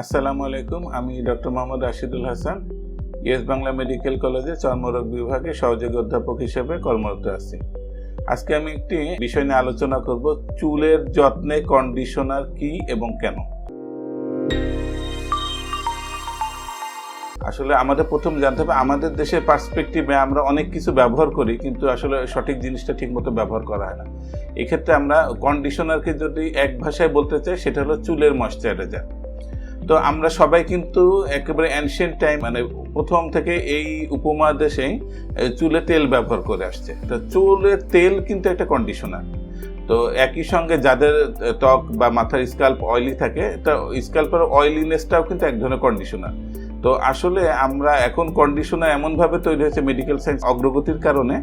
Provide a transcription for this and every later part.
আসসালামু আলাইকুম, আমি ডক্টর মোহাম্মদ রাশিদুল হাসান। ইয়েস বাংলা মেডিকেল কলেজে চর্মরোগ বিভাগে সহযোগী অধ্যাপক হিসেবে কর্মরত আছি। আজকে আমি একটি বিষয় নিয়ে আলোচনা করব, চুলের যত্নে কন্ডিশনার কি এবং কেন? আসলে আমাদের প্রথম জানতে হবে আমাদের দেশের পার্সপেক্টিভে আমরা অনেক কিছু ব্যবহার করি কিন্তু আসলে সঠিক জিনিসটা ঠিকমতো ব্যবহার করা হয় না। এক্ষেত্রে আমরা কন্ডিশনারকে যদি এক ভাষায় বলতে চাই সেটা হলো চুলের ময়শ্চারাইজার তো আমরা সবাই কিন্তু একেবারে অ্যানশিয়েন্ট টাইম মানে প্রথম থেকে এই উপমহাদেশেই এ, চুলে তেল ব্যবহার করে আসছে। তো চুলের তেল কিন্তু একটা কন্ডিশনার তো একই সঙ্গে যাদের ত্বক বা মাথার স্কাল্প অয়েলি থাকে তো স্কাল্পের অয়েলিনেসটাও কিন্তু এক ধরনের কন্ডিশনার তো আসলে আমরা এখন কন্ডিশনার এমনভাবে তৈরি হয়েছে মেডিকেল সায়েন্স অগ্রগতির কারণে,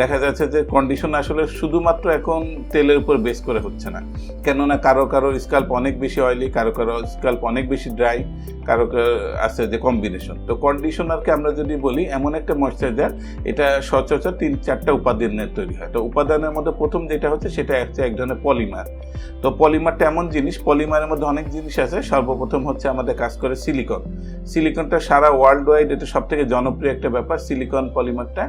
দেখা যাচ্ছে যে কন্ডিশন আসলে শুধুমাত্র এখন তেলের উপর বেস করে হচ্ছে না। কেননা কারও কারও স্কাল্প অনেক বেশি অয়েলি কারও কারও স্কাল্প অনেক বেশি ড্রাই কারও কারও আছে যে কম্বিনেশন তো কন্ডিশনারকে আমরা যদি বলি, এমন একটা ময়শ্চারাইজার এটা সচরাচর তিন চারটা উপাদানের তৈরি হয়। তো উপাদানের মধ্যে প্রথম যেটা হচ্ছে, সেটা হচ্ছে এক ধরনের পলিমার তো পলিমারটা এমন জিনিস পলিমারের মধ্যে অনেক জিনিস আছে, সর্বপ্রথম হচ্ছে আমাদের কাজ করে সিলিকন সিলিকনটা সারা ওয়ার্ল্ড ওয়াইড এটা সব থেকে জনপ্রিয় একটা ব্যাপার, সিলিকন পলিমারটা।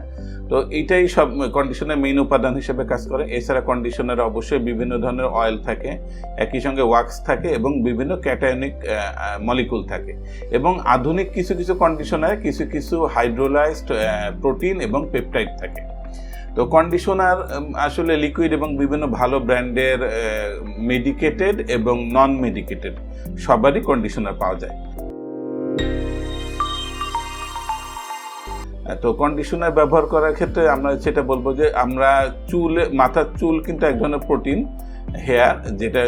তো এইটাই সব কন্ডিশনের মেইন উপাদান হিসেবে কাজ করে। এছাড়া কন্ডিশনার অবশ্যই বিভিন্ন ধরনের অয়েল থাকে, একই সঙ্গে ওয়াক্স থাকে এবং বিভিন্ন ক্যাটায়নিক মলিকুল থাকে। এবং আধুনিক কিছু কিছু কন্ডিশনারে কিছু কিছু হাইড্রোলাইজড প্রোটিন এবং পেপটাইড থাকে। তো কন্ডিশনার আসলে লিকুইড এবং বিভিন্ন ভালো ব্র্যান্ডের মেডিকেটেড এবং নন মেডিকেটেড সবারই কন্ডিশনার পাওয়া যায়। তো কন্ডিশনার ব্যবহার করার ক্ষেত্রে আমরা সেটা বলব যে আমরা চুলে, মাথার চুল কিন্তু এক ধরনের প্রোটিন হেয়ার যেটা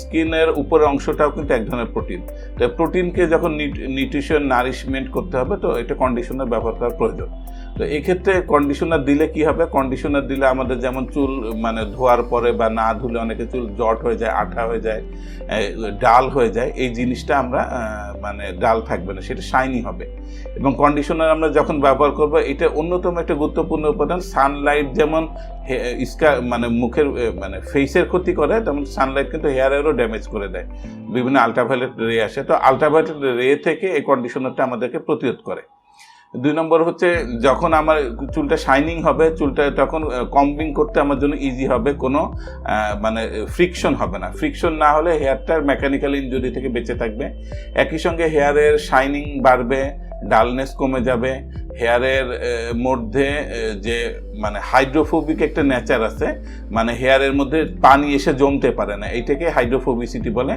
স্কিনের উপরের অংশটাও কিন্তু এক ধরনের প্রোটিন তো প্রোটিনকে যখন নিউট্রিশন নারিশমেন্ট করতে হবে, তো এটা কন্ডিশনার ব্যবহার করার প্রয়োজন। তো এক্ষেত্রে কন্ডিশনার দিলে কি হবে? কন্ডিশনার দিলে আমাদের যেমন চুল মানে ধোয়ার পরে বা না ধুলে অনেকে চুল জট হয়ে যায়, আঠা হয়ে যায় ডাল হয়ে যায়, এই জিনিসটা আমরা মানে ডাল থাকবে না, সেটা শাইনি হবে। এবং কন্ডিশনার আমরা যখন ব্যবহার করব, এটা অন্যতম একটা গুরুত্বপূর্ণ উপাদান সানলাইট যেমন হে- স্কা মানে মুখের মানে ফেসের ক্ষতি করে, তেমন সানলাইট কিন্তু হেয়ারেরও ড্যামেজ করে দেয়। বিভিন্ন আলট্রাভায়োলেট রে আসে, তো আলট্রাভায়োলেট রে থেকে এই কন্ডিশনারটা আমাদেরকে প্রতিরোধ করে। দুই নম্বর হচ্ছে যখন আমার চুলটা শাইনিং হবে, চুলটা তখন কম্বিং করতে আমার জন্য ইজি হবে, কোনো মানে ফ্রিকশন হবে না। ফ্রিকশন না হলে হেয়ারটার মেকানিক্যাল ইঞ্জুরি থেকে বেঁচে থাকবে। একই সঙ্গে হেয়ারের শাইনিং বাড়বে ডালনেস কমে যাবে, হেয়ারের মধ্যে যে মানে হাইড্রোফোবিক একটা নেচার আছে মানে হেয়ারের মধ্যে পানি এসে জমতে পারে না, এইটাকে হাইড্রোফোবিসিটি বলে।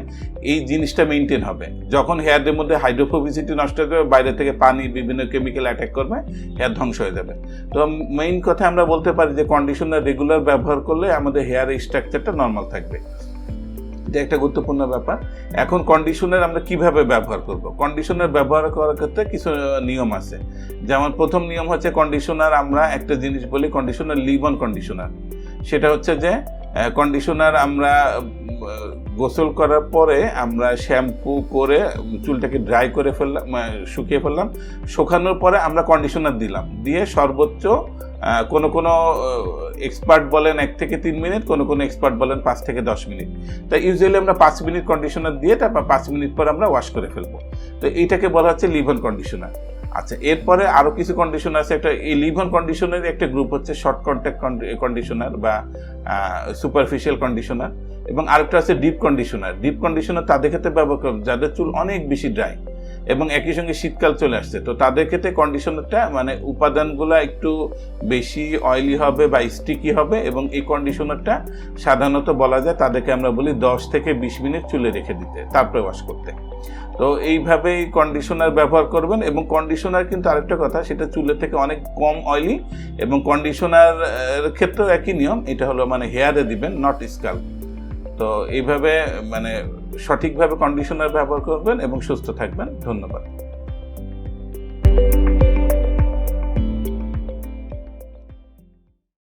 এই জিনিসটা মেনটেন হবে। যখন হেয়ারের মধ্যে হাইড্রোফোবিসিটি নষ্ট হয়ে যাবে, বাইরে থেকে পানি, বিভিন্ন কেমিক্যাল অ্যাটাক করবে, হেয়ার ধ্বংস হয়ে যাবে। তো মেইন কথা আমরা বলতে পারি যে কন্ডিশনার রেগুলার ব্যবহার করলে আমাদের হেয়ারের স্ট্রাকচারটা নর্মাল থাকবে। এটা একটা গুরুত্বপূর্ণ ব্যাপার। এখন কন্ডিশনার আমরা কীভাবে ব্যবহার করব? কন্ডিশনার ব্যবহার করার ক্ষেত্রে কিছু নিয়ম আছে। যেমন প্রথম নিয়ম হচ্ছে কন্ডিশনার আমরা একটা জিনিস বলি কন্ডিশনার লিভ অন কন্ডিশনার সেটা হচ্ছে যে কন্ডিশনার আমরা গোসল করার পরে আমরা শ্যাম্পু করে চুলটাকে ড্রাই করে ফেললাম শুকিয়ে ফেললাম। শুকানোর পরে আমরা কন্ডিশনার দিলাম। দিয়ে সর্বোচ্চ কোনো কোনো এক্সপার্ট বলেন এক থেকে তিন মিনিট, কোনো কোনো এক্সপার্ট বলেন পাঁচ থেকে দশ মিনিট। তাই ইউজুয়ালি আমরা পাঁচ মিনিট কন্ডিশনার দিয়ে তারপর পাঁচ মিনিট পর আমরা ওয়াশ করে ফেলব। তো এইটাকে বলা হচ্ছে লিভন কন্ডিশনার আচ্ছা এরপরে আরও কিছু কন্ডিশন আছে। একটা, এই লিভন কন্ডিশনের একটা গ্রুপ হচ্ছে শর্ট কন্ট্যাক্ট কন্ডিশনার বা সুপারফিশিয়াল কন্ডিশনার এবং আরেকটা আছে ডিপ কন্ডিশনার ডিপ কন্ডিশনার তাদের ক্ষেত্রে ব্যবহার যাদের চুল অনেক বেশি ড্রাই এবং একই সঙ্গে শীতকাল চলে আসছে। তো তাদের ক্ষেত্রে কন্ডিশনারটা মানে উপাদানগুলো একটু বেশি অয়েলি হবে বা স্টিকি হবে এবং এই কন্ডিশনারটা সাধারণত বলা যায় তাদেরকে আমরা বলি দশ থেকে বিশ মিনিট চুলে রেখে দিতে তারপরে ওয়াশ করতে। তো এইভাবেই কন্ডিশনার ব্যবহার করবেন এবং কন্ডিশনার কিন্তু আরেকটা কথা, সেটা চুলের থেকে অনেক কম অয়েলি এবং কন্ডিশনার ক্ষেত্রেও একই নিয়ম, এটা হলো মানে হেয়ারে দিবেন নট স্কাল্প তো এইভাবে মানে সঠিকভাবে কন্ডিশনার ব্যবহার করবেন এবং সুস্থ থাকবেন। ধন্যবাদ।